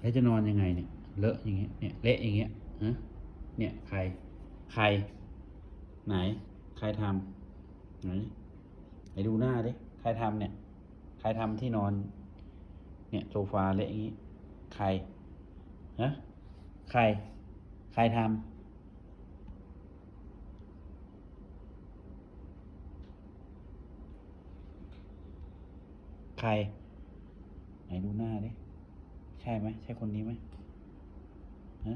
แล้วจะนอนยังไงเนี่ย เลอะอย่างเงี้ย เนี่ยเละอย่างเงี้ยฮะเนี่ยใคร ใคร ไหน ใครทำไหน ไหนดูหน้าดิ ใครทำเนี่ย ใครทำที่นอน เนี่ยโซฟาเละอย่างงี้ ใครฮะใคร ใครทำใคร ไหนดูหน้าดิใช่ไหมใช่คนนี้ไหมฮะ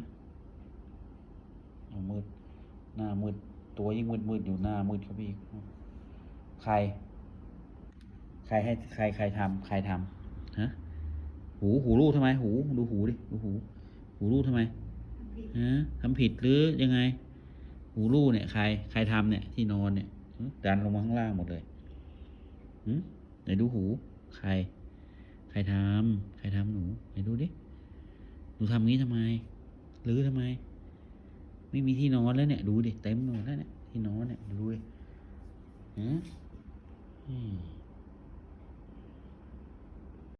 มืด หน้ามืด ตัวยิ่งมืดมืดอยู่หน้ามืดครับพี่ ใคร ใครให้ใครใครทำใครทำฮะหูหูรูดทำไม หูดูหูดิดูหู หูรูดทำไมฮะทำผิดหรือยังไง หูรูดเนี่ยใคร ใครทำเนี่ย ที่นอนเนี่ยหึดันลงมาข้างล่างหมดเลยหืมไหนดูหู ใคร ใครทำใครทำหนูไหนดูดิหนูทำงี้ทำไมหรือทำไม ไม่มีที่นอนแล้วเนี่ย ดูดิเต็มหมดแล้วเนี่ยที่นอนเนี่ยดูดิฮะ